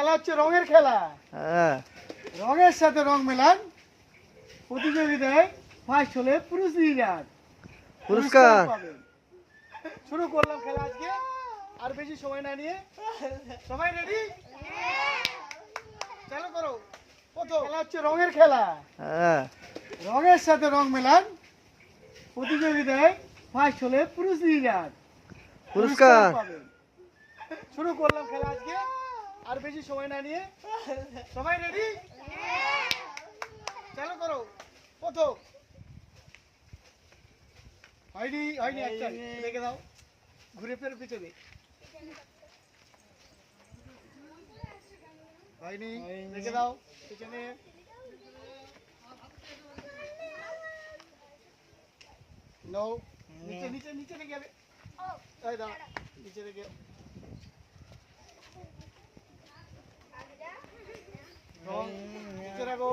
খেলা হচ্ছে রঙের খেলা। হ্যাঁ। রঙের সাথে রং মেলান প্রতিযোগিতায় ফার্স্ট হলে পুরস্কার। পুরস্কার। শুরু করলাম খেলা আজকে। আর বেশি সময় না নিয়ে। সবাই রেডি চালু করো। খেলা হচ্ছে রঙের খেলা। হ্যাঁ। রঙের সাথে রং মেলান প্রতিযোগিতায় ফার্স্ট হলে পুরস্কার। পুরস্কার। শুরু করলাম খেলা আজকে। আর বেশি সময় না নিয়ে। সবাই রেডি চালু করো। প্রথম হয়নি হয়নি একটা। দেখে দাও। ঘুরে ফের পিছনে। হয়নি দেখে দাও। পিছনে। নো নিচে নিচে নিচে যাবে। নিচে রেখে রং নিচে রাখো।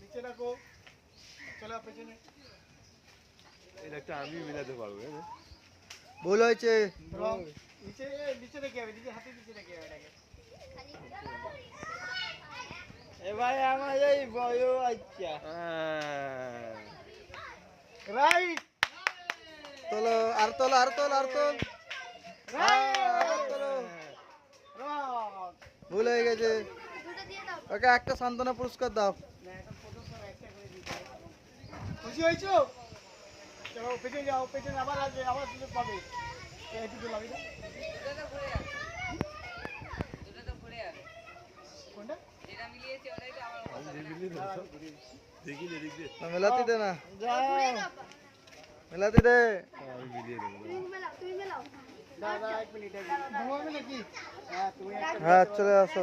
নিচে রাখো। চলে পেছনে। এটা একটা আমি মিলাতে পারব হ্যাঁ? ভুল হয়েছে। নিচে নিচে রেখে যাবে নিচে হাতে নিচে রেখে যাবে এটাকে। এবার আমার এই বয় আচ্ছা। রাইট তোলো আর তোল আর তোল আর তোল। ভুল হয়ে গেছে। ওকে একটা সান্ত্বনা পুরস্কার দাও। খুশি হয়েছো? চলো পেছনে যাও পেছনে আবার আসবে আবার সুযোগ পাবে। একটু তো। লাগে মেলাতে দে না। মেলাতে দে। আমি মিলিয়ে দেবো দাদা। এক মিনিট এক মিনিট। হ্যাঁ তুমি হ্যাঁ চলে আসো।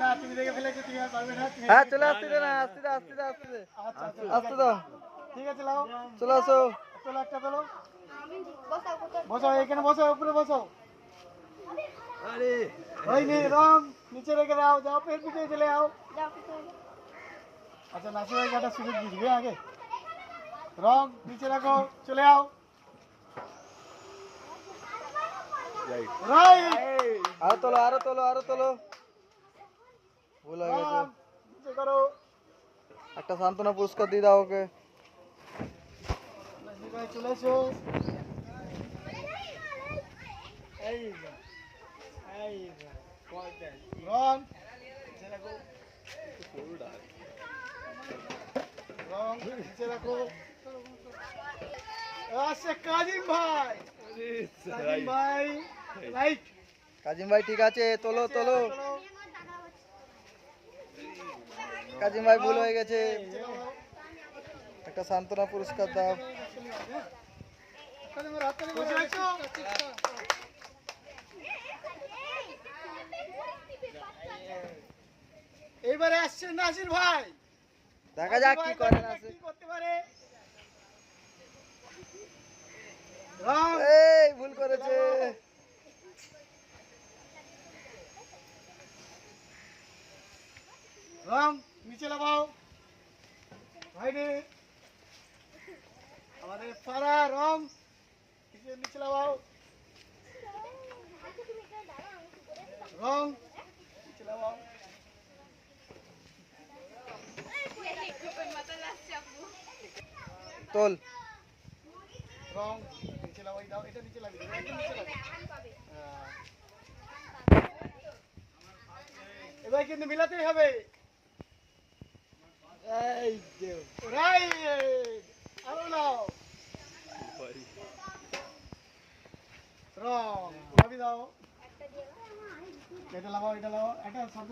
না তুমি দেখে ফেলেছো তুমি আর পারবে না হ্যাঁ চলে আসতে দে না আসতে দে আসতে দে আসতে দে। আচ্ছা আচ্ছা আসতে দাও। ঠিক আছে লাও। চলে আসো। চলো একটা তোলো। বসাও এখানে বসাও উপরে বসাও। আরে। ওই নে রং নিচে রেখে দাও যাও পেট পিছিয়ে চলে যাও আচ্ছা নাসির ভাই একটা সুযোগ দিয়ে দিবে আগে? রং নিচে রাখো চলে যাও রাইট রাইট আরও তোলো আরও তোলো আরও তোলো। ভুল হয়ে গেছে। একটা সান্ত্বনা পুরস্কার দিয়ে দাও ওকে। চলে এসো। কাজিম ভাই। কাজিম ভাই। কাজিম ভাই ঠিক আছে তোলো তোলো। কাজিম ভাই ভুল হয়ে গেছে। একটা সান্ত্বনা পুরস্কার দাও। এইবারে আসছে নাসির ভাই। দেখা যাক কি করে না কি করতে পারে। এই ভুল করেছে। রং নিচে লাগাও ভাইরে আমাদের পাড়া রং নিচে নিচে লাগাও রং নিচে লাগাও তোল। রং নিচে লাগাই দাও। এটা নিচে লাগিয়ে দাও। এটা নিচে লাগাও হ্যাঁ। এবার কিন্তু মিলাতেই হবে। আরও নাও রং লাভি দাও। এটা লাগাও এটা লাগাও। একটা। শব্দ।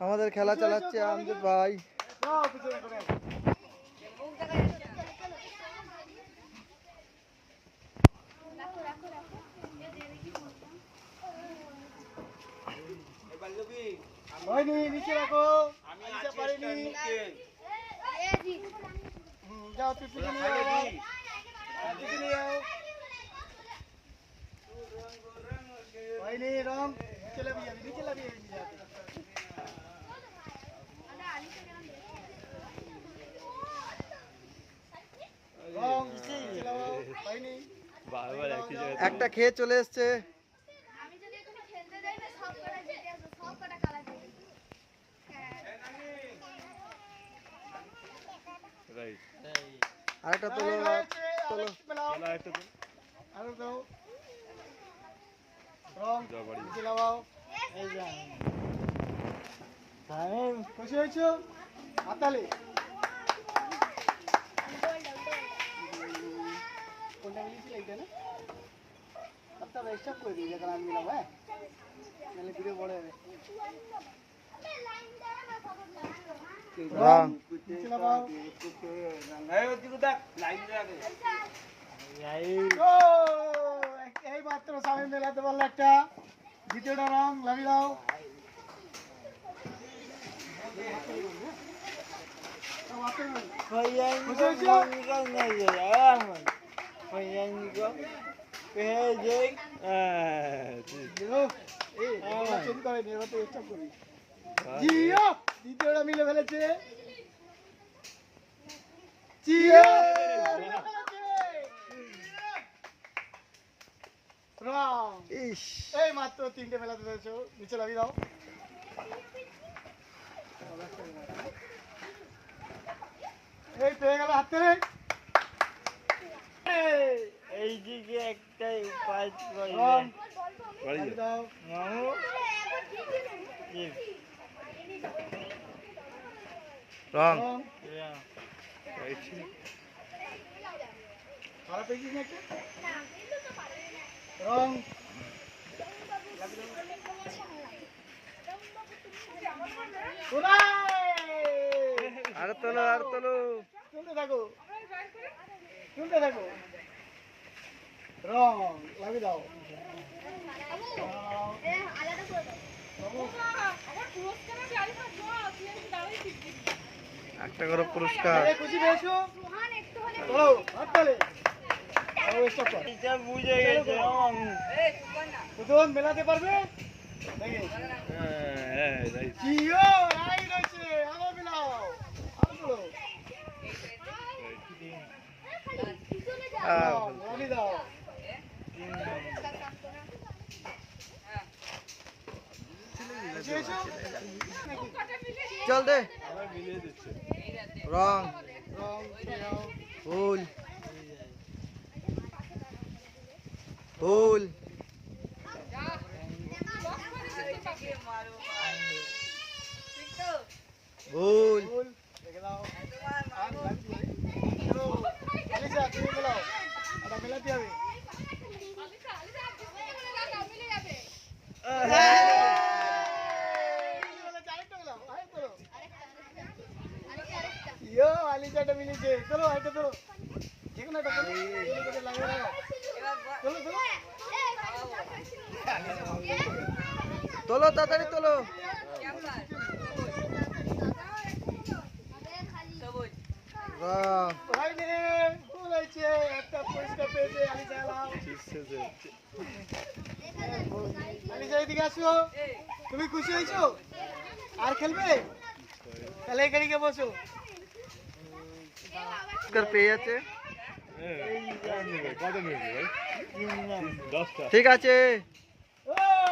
আমাদের খেলা চালাচ্ছে আমাদের ভাই। হয়নি নিচে রাখো। আমি নিচে পারিনি। যাও তুই যাও। হয়নি রং। একটা খেয়ে চলে এসছে। রাইট আরেকটা তোলো এই হয়েছে, তোলো আরেকটু দিন আরও দাও। রং, যা বাড়ি। এই যা তামিম খুশি হয়েছো? হাততালি। কোনটা মিলিয়েছিলে, এইটা না? হাতটা extra করে দিই, যেখানে আমি মিলাবো, হ্যাঁ? নাহলে ভিডিও বড় হবে। ও, এই মাত্র স্বামী মেলাতে পারল একটা দ্বিতীয়টা রং লাগিয়ে দাও দাও, হাতে রং। Payango kan na yaman. Payango. Pehejek. Ah, Jio, এই, এগুলো change করেনি, এবার তো extra করি। জিও, দ্বিতীয়টা মিলে ফেলেছে। জিও, ইস। এই মাত্র তিনটে মেলাতে পেরেছ। নিচে লাগিয়ে দাও। এই পেয়ে গেল হাতে এই দিকে একটাই পাঁচ রং দাও। মামু। রং। রং Yeah. খারাপ হয়ে গেছে নাকি রং কোথায়? আর তোলো আর তোলো। তুলতে থাকো তুলতে থাকো রং লাগিয়ে দাও। আলাদা করে দাও। বাবু, একটা করে পুরস্কার। মেলাতে পারবে? হ্যাঁ রাইট জিও রাইট হয়েছে। আবার মেলাও। আর বলো পিছনে যা আহ, রং, লাগিয়ে দাও খুশি হয়েছো নাকি? চল দে। রং। রং ফুল। ফুল। ফুল ফুল দেখে দাও আর লাগবে চলো আলিশা তুমি মেলাও এটা মেলাতে হবে ইয়ো আলিশাটা মিলিয়েছে চলো এটা চলো যে কোনো একটা চলো এদিকে লাগিয়ে দাও চলো চলো তোলো তাড়াতাড়ি তোলো রং ভাই নে ফুল হয়েছে একটা পুরস্কার পেয়েছে আলিশা এলাও আলিশা এদিকে আসো তুমি খুশি হয়েছো আর খেলবে তাহলে এখানে বসো পেয়ে যাচ্ছে। ঠিক আছে।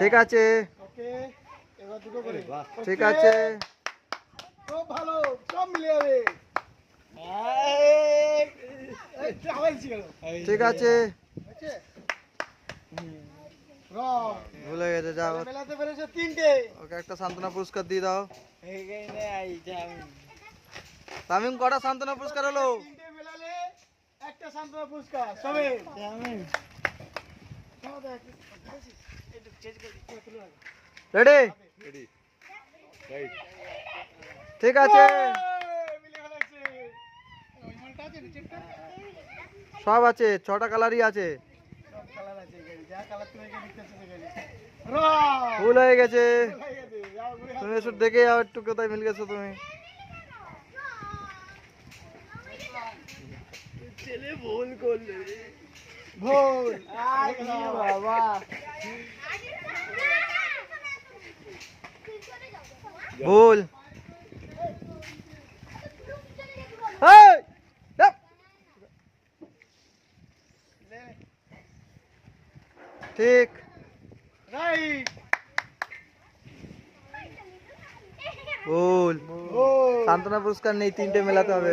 ঠিক আছে। ওকে এবার দুটো করে। ঠিক আছে। খুব ভালো সব মিলে যাবে এই, আবার এসে গেল। ঠিক আছে। ভুলে গেছে যাও মেলাতে পেরেছে তিনটে। ওকে একটা সান্ত্বনা পুরস্কার দিয়ে দাও। তামিম কটা সান্ত্বনা পুরস্কার হলো? একটা সান্ত্বনা পুরস্কার সবে। রেডি রেডি রাইট ঠিক আছে। মিলে ফেলেছে ওই মালটা আছে নিচেরটা? সব আছে ছটা কালারই আছে। ভুল হয়ে গেছে। হয়ে তুমি এসব দেখে যাও একটু কোথায় মিল গেছো তুমি। ছেলে ভুল করলে। ভুল বাবা। ভুল। ঠিক। রাইট। ভুল সান্ত্বনা পুরস্কার নেই তিনটে মেলাতে হবে।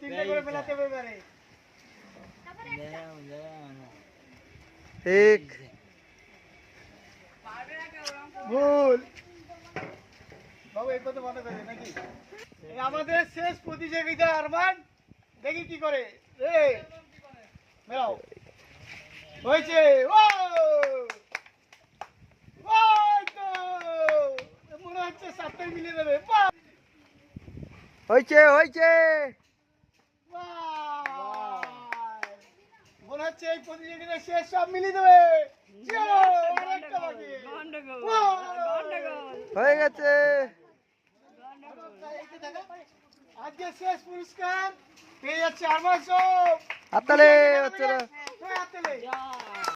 তিনটে করে মেলাতে হবে ঠিক ভুল। বাবু এই কথা মনে করে নাকি? আমাদের শেষ প্রতিযোগিতা আরমান। দেখি কি করে। রে মেলাও। হয়েছে। ও মনে হচ্ছে সাতটাই মিলিয়ে দেবে! হয়েছে হয়েছে। বাহ! মনে হচ্ছে এই প্রতিযোগিতা শেষ সব মিলিয়ে দেবে! হয়ে গেছে। আজকে শেষ পুরস্কার পেয়ে যাচ্ছে আর মাস হাততালে হাততালি।